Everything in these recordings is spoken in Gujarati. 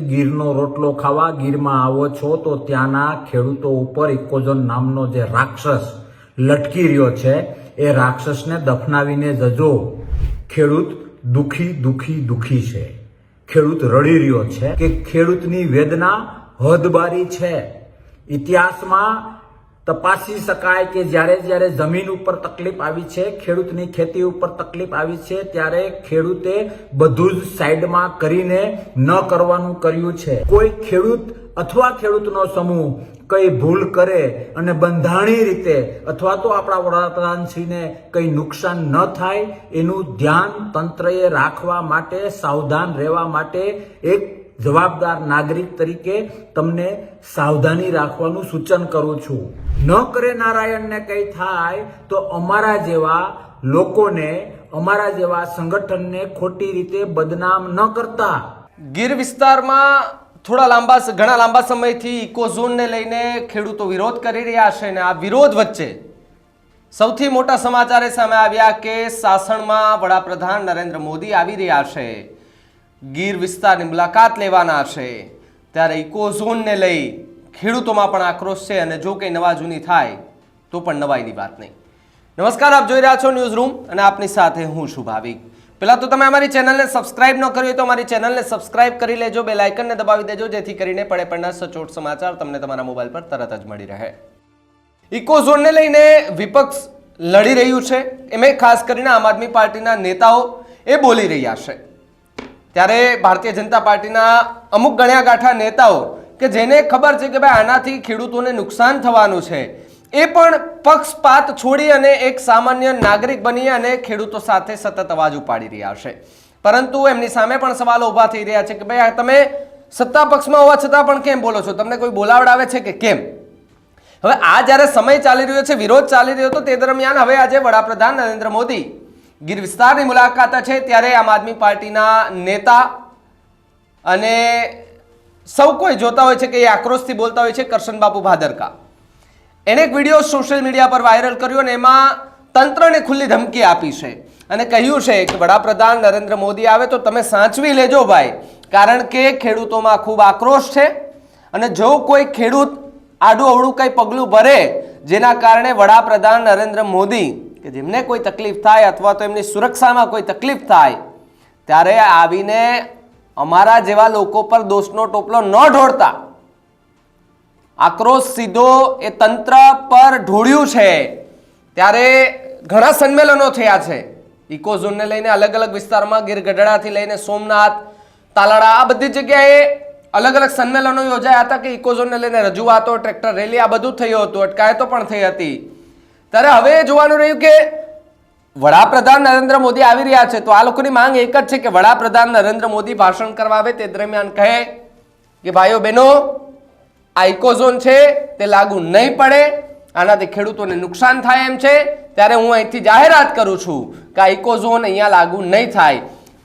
ગીરનો રોટલો ખાવા ગીરમાં આવો છો તો ત્યાંના ખેડૂતો ઉપર ઇકોઝોન નામનો જે રાક્ષસ લટકી રહ્યો છે, એ રાક્ષસને દફનાવીને જજો. ખેડૂત દુખી દુખી દુખી છે. ખેડૂત રડી રહ્યો છે કે ખેડૂતની વેદના હદબારી છે. ઇતિહાસમાં તપાસી શકાય કે જ્યારે જ્યારે જમીન ઉપર તકલીફ આવી છે, ખેડૂતની ખેતી ઉપર તકલીફ આવી છે, ત્યારે ખેડૂતે બધું જ સાઈડમાં કરીને ન કરવાનું કર્યું છે. કોઈ ખેડૂત અથવા ખેડૂતનો સમૂહ કઈ ભૂલ કરે અને બંધારણી રીતે અથવા તો આપણા વડાપ્રધાનશ્રીને કઈ નુકસાન ન થાય, એનું ધ્યાન તંત્રએ રાખવા માટે, સાવધાન રહેવા માટે એક જવાબદાર નાગરિક તરીકે તમને સાવધાની રાખવાનું સૂચન કરું છું. ન કરે નારાયણને કંઈ થાય તો અમારા જેવા લોકોને, અમારા જેવા સંગઠનને ખોટી રીતે બદનામ ન કરતા. ગીર વિસ્તારમાં થોડા લાંબા ઘણા લાંબા સમયથી ઇકોઝોનને લઈને ખેડૂતો વિરોધ કરી રહ્યા છે અને આ વિરોધ વચ્ચે સૌથી મોટા સમાચાર એ સામે આવ્યા કે સાસણમાં વડાપ્રધાન નરેન્દ્ર મોદી આવી રહ્યા છે. ગીર વિસ્તારની મુલાકાત લેવાના છે. ત્યારે ઇકોઝોનને લઈ ખેડૂતોમાં પણ આક્રોશ છે અને જો કંઈ નવા જૂની થાય, તો પણ નવાઈની વાત નહીં. નમસ્કાર, આપ જોઈ રહ્યા છો ન્યૂઝ રૂમ અને આપની સાથે હું છું ભાવિક. પહેલાં તો તમે અમારી ચેનલને સબસ્ક્રાઇબ ન કરી હોય તો અમારી ચેનલને સબસ્ક્રાઇબ કરી લેજો બે લાઇકનને દબાવી દેજો, જેથી કરીને પડે પડના સચોટ સમાચાર તમને તમારા મોબાઈલ પર તરત જ મળી રહે. ઇકોઝોનને લઈને વિપક્ષ લડી રહ્યું છે. એમાં ખાસ કરીને આમ આદમી પાર્ટીના નેતાઓ એ બોલી રહ્યા છે. ત્યારે ભારતીય જનતા પાર્ટીના અમુક ગણ્યા ગાંઠા નેતાઓ કે જેને ખબર છે કે ભાઈ આનાથી ખેડૂતોને નુકસાન થવાનું છે, એ પણ પક્ષપાત છોડી અને એક સામાન્ય નાગરિક બની અને ખેડૂતો સાથે સતત અવાજ ઉપાડી રહ્યા છે. પરંતુ એમની સામે પણ સવાલો ઊભા થઈ રહ્યા છે કે ભાઈ આ તમે સત્તા પક્ષમાં હોવા છતાં પણ કેમ બોલો છો? તમને કોઈ બોલાવડાવે છે કે કેમ? હવે આ જ્યારે સમય ચાલી રહ્યો છે, વિરોધ ચાલી રહ્યો હતો તે દરમિયાન હવે આજે વડાપ્રધાન નરેન્દ્ર મોદી ગીર વિસ્તારની મુલાકાત છે ત્યારે આમ આદમી પાર્ટીના નેતા અને સૌ કોઈ જોતા હોય છે કે એ આક્રોશથી બોલતા હોય છે કરશનબાપુ ભાદરકા. એને એક વીડિયો સોશિયલ મીડિયા પર વાયરલ કર્યો અને એમાં તંત્રને ખુલ્લી ધમકી આપી છે. અને કહ્યું છે કે વડાપ્રધાન નરેન્દ્ર મોદી આવે તો તમે સાચવી લેજો ભાઈ, કારણ કે ખેડૂતોમાં ખૂબ આક્રોશ છે અને જો કોઈ ખેડૂત આડું અવળું કંઈ પગલું ભરે, જેના કારણે વડાપ્રધાન નરેન્દ્ર મોદી કે જેમને કોઈ તકલીફ થાય અથવા તો એમની સુરક્ષામાં કોઈ તકલીફ થાય, ત્યારે આવીને અમારા જેવા લોકો પર દોષનો ટોપલો ન ઢોળતા. આક્રોશ સીધો એ તંત્ર પર ઢોળ્યું છે. ત્યારે ઘણા સંમેલનો થયા છે. ઇકોઝોનને લઈને અલગ અલગ વિસ્તારમાં ગીર ગઢડાથી લઈને સોમનાથ, તાલાળા, આ બધી જગ્યાએ અલગ અલગ સંમેલનો યોજાયા હતા કે ઇકોઝોનને લઈને રજૂઆતો, ટ્રેક્ટર, રેલી આ બધું થયું હતું, અટકાયતો પણ થઈ હતી. ત્યારે હવે જોવાનું રહ્યું કે વડાપ્રધાન નરેન્દ્ર મોદી આવી રહ્યા છે. તો આ લોકોની માંગ એક જ છે કે વડાપ્રધાન નરેન્દ્ર મોદી ભાષણ કરવા આવે તે દરમિયાન કહે કે ભાઈઓ બહેનો, આ ઇકોઝોન છે, તે લાગુ નહીં પડે. આનાથી ખેડૂતોને નુકસાન થાય એમ છે. ત્યારે હું અહીંથી જાહેરાત કરું છું કે આ ઇકોઝોન અહીંયા લાગુ નહીં થાય.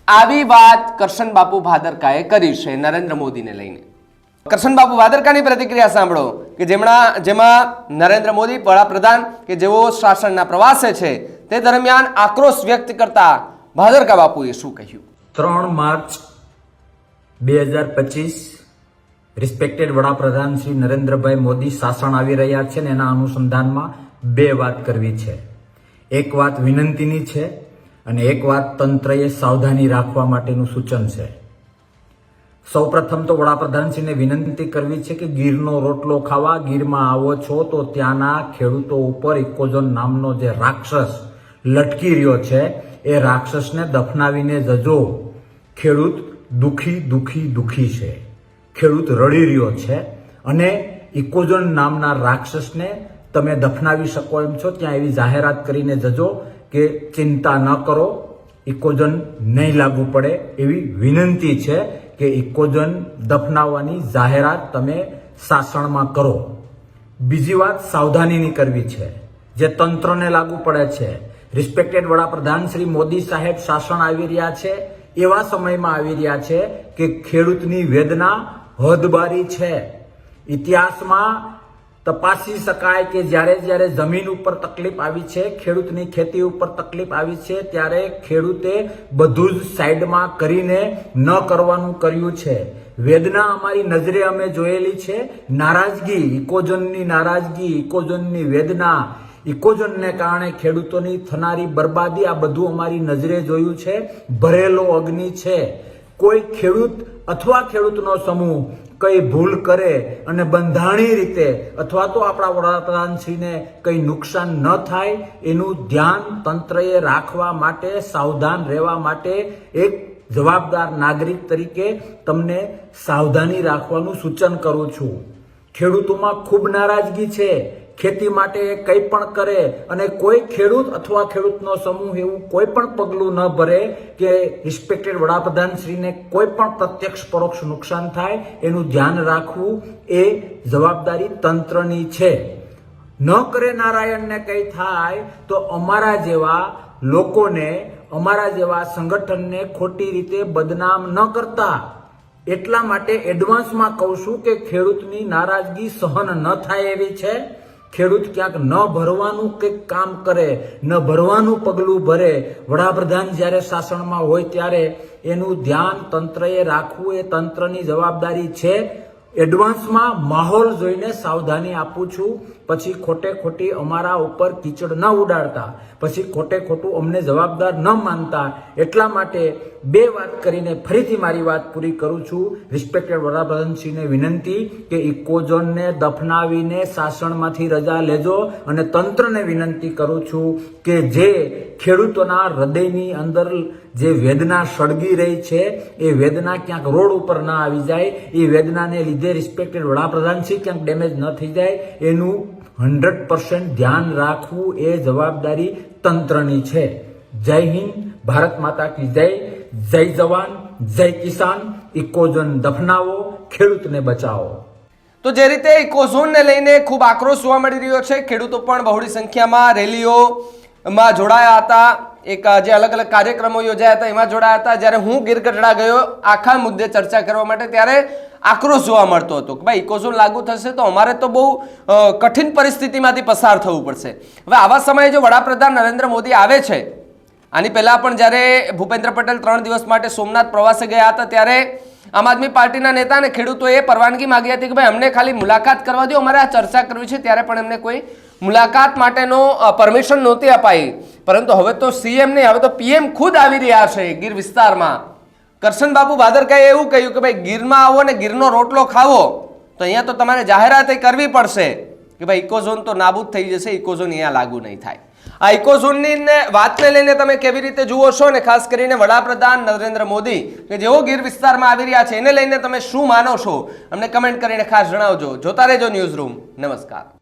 આવી વાત કરશન બાપુ ભાદરકાએ કરી છે નરેન્દ્ર મોદીને લઈને. કરશન બાપુ ભાદરકાની પ્રતિક્રિયા સાંભળો કે જેમણા જેમાં નરેન્દ્ર મોદી વડાપ્રધાન કે જેઓ શાસનના પ્રવાસે છે, તે દરમિયાન આક્રોશ વ્યક્ત કરતા ભાદરકા બાપુએ શું કહ્યું? ત્રણ માર્ચ બે હજાર પચીસ રિસ્પેક્ટેડ વડાપ્રધાન શ્રી નરેન્દ્રભાઈ મોદી શાસન આવી રહ્યા છે ને એના અનુસંધાનમાં બે વાત કરવી છે. એક વાત વિનંતીની છે અને એક વાત તંત્રએ સાવધાની રાખવા માટેનું સૂચન છે. સૌપ્રથમ તો વડાપ્રધાનશ્રીને વિનંતી કરવી છે કે ગીરનો રોટલો ખાવા, ગીરમાં આવો છો તો ત્યાંના ખેડૂતો ઉપર ઇકોઝોન નામનો જે રાક્ષસ લટકી રહ્યો છે, એ રાક્ષસને દફનાવીને જજો. ખેડૂત દુખી દુખી દુખી છે. ખેડૂત રડી રહ્યો છે અને ઇકોઝોન નામના રાક્ષસને તમે દફનાવી શકો એમ છો, ત્યાં એવી જાહેરાત કરીને જજો કે ચિંતા ન કરો, ઇકોઝન નહીં લાગુ પડે એવી વિનંતી છે. કે ઇકોજન દફનાવવાની જાહેરાત તમે સાસણમાં કરો. બીજી વાત સાવધાનીની કરવી છે, જે તંત્રને લાગુ પડે છે. રિસ્પેક્ટેડ વડાપ્રધાન શ્રી મોદી સાહેબ શાસન આવી રહ્યા છે, એવા સમયમાં આવી રહ્યા છે કે ખેડૂતની વેદના હદબારી છે. ઇતિહાસમાં તપાસી શકાય કે જ્યારે જ્યારે જમીન ઉપર તકલીફ આવી છે, ખેડૂતની ખેતી ઉપર તકલીફ આવી છે, ત્યારે ખેડૂતે બધું જ સાઈડમાં કરીને ન કરવાનું કર્યું છે. વેદના અમારી નજરે અમે જોયેલી છે. નારાજગી ઇકોઝોનની નારાજગી ઇકોઝોનની વેદના ઇકોઝોનને કારણે ખેડૂતોની થનારી બરબાદી આ બધું અમારી નજરે જોયું છે. ભરેલો અગ્નિ છે. કોઈ ખેડૂત અથવા ખેડૂતનો સમૂહ કઈ ભૂલ કરે અને બંધાણી રીતે અથવા તો આપણા વડાપ્રધાનશ્રીને કઈ નુકસાન ન થાય, એનું ધ્યાન તંત્રએ રાખવા માટે, સાવધાન રહેવા માટે એક જવાબદાર નાગરિક તરીકે તમને સાવધાની રાખવાનું સૂચન કરું છું. ખેડૂતોમાં ખૂબ નારાજગી છે. ખેતી માટે કંઈ પણ કરે અને કોઈ ખેડૂત અથવા ખેડૂતનો સમૂહ એવું કોઈ પણ પગલું ન ભરે કે રિસ્પેક્ટેડ વડાપ્રધાન શ્રીને કોઈ પણ પ્રત્યક્ષ પરોક્ષ નુકસાન થાય, એનું ધ્યાન રાખવું એ જવાબદારી તંત્રની છે. ન કરે નારાયણને કંઈ થાય તો અમારા જેવા લોકોને, અમારા જેવા સંગઠનને ખોટી રીતે બદનામ ન કરતા. એટલા માટે એડવાન્સમાં કહું છું કે ખેડૂતની નારાજગી સહન ન થાય એવી છે. ખેડૂત ક્યાંક ન ભરવાનું કંઈક કામ કરે, ન ભરવાનું પગલું ભરે, વડાપ્રધાન જ્યારે શાસનમાં હોય ત્યારે એનું ધ્યાન તંત્રએ રાખવું એ તંત્રની જવાબદારી છે. એડવાન્સમાં માહોલ જોઈને સાવધાની આપું છું. પછી ખોટે ખોટી અમારા ઉપર કીચડ ન ઉડાડતા. પછી ખોટે ખોટું અમને જવાબદાર ન માનતા. એટલા માટે બે વાત કરીને ફરીથી મારી વાત પૂરી કરું છું. રિસ્પેક્ટેડ વડાપ્રધાનશ્રીને વિનંતી કે ઇકોઝોનને દફનાવીને શાસનમાંથી રજા લેજો અને તંત્રને વિનંતી કરું છું કે જે ખેડૂતોના હૃદયની અંદર જે વેદના સળગી રહી છે, એ વેદના ક્યાંક રોડ ઉપર ના આવી જાય, એ વેદનાને લીધે રિસ્પેક્ટેડ વડાપ્રધાનશ્રી ક્યાંક ડેમેજ ન થઈ જાય, એનું હંડ્રેડ પર્સન્ટ ધ્યાન રાખવું એ જવાબદારી તંત્રની છે. જય હિન્દ, ભારત માતા કી જય. જય જવાન, જય કિસાન ઇકોઝોન દફનાવો, ખેડૂતને બચાવો. તો જે રીતે ઇકોઝોનને લઈને ખૂબ આક્રોશ જોવા મળી રહ્યો છે, ખેડૂતો પણ બહોળી સંખ્યામાં રેલીઓમાં જોડાયા હતા. એક જે અલગ અલગ કાર્યક્રમો યોજાયા હતા, એમાં જોડાયા હતા. જ્યારે હું ગીરગઢડા ગયો, આખા મુદ્દે ચર્ચા કરવા માટે ત્યારે આક્રોશ જોવા મળતો હતો કે ભાઈ ઇકોઝોન લાગુ થશે તો અમારે તો બહુ કઠિન પરિસ્થિતિમાંથી પસાર થવું પડશે. હવે આવા સમયે જો વડાપ્રધાન નરેન્દ્ર મોદી આવે છે આની પહેલા પણ જ્યારે ભૂપેન્દ્ર પટેલ ત્રણ દિવસ માટે સોમનાથ પ્રવાસે ગયા હતા, ત્યારે આમ આદમી પાર્ટીના નેતા અને ખેડૂતોએ પરવાનગી માંગી હતી કે ભાઈ, અમને ખાલી મુલાકાત કરવા દો, અમારે આ ચર્ચા કરવી છે, ત્યારે પણ એમને કોઈ મુલાકાત માટેનો પરમિશન નહોતી અપાઈ. પરંતુ હવે તો સીએમ નહીં હવે તો પીએમ ખુદ આવી રહ્યા છે ગીર વિસ્તારમાં. કરશન બાબુ ભાદરકાએ એવું કહ્યું કે ભાઈ, ગીરમાં આવો ને ગીરનો રોટલો ખાવો, તો અહીંયા તો તમારે જાહેરાત કરવી પડશે કે ભાઈ ઇકોઝોન તો નાબૂદ થઈ જશે ઇકોઝોન અહીંયા લાગુ નહીં થાય. આ ઇકોઝોનની વાતને લઈને તમે કેવી રીતે જુઓ છો ને ખાસ કરીને વડાપ્રધાન નરેન્દ્ર મોદી, કે જેઓ ગીર વિસ્તારમાં આવી રહ્યા છે, એને લઈને તમે શું માનો છો? અમને કમેન્ટ કરીને ખાસ જણાવજો. જોતા રહેજો ન્યૂઝ રૂમ. નમસ્કાર.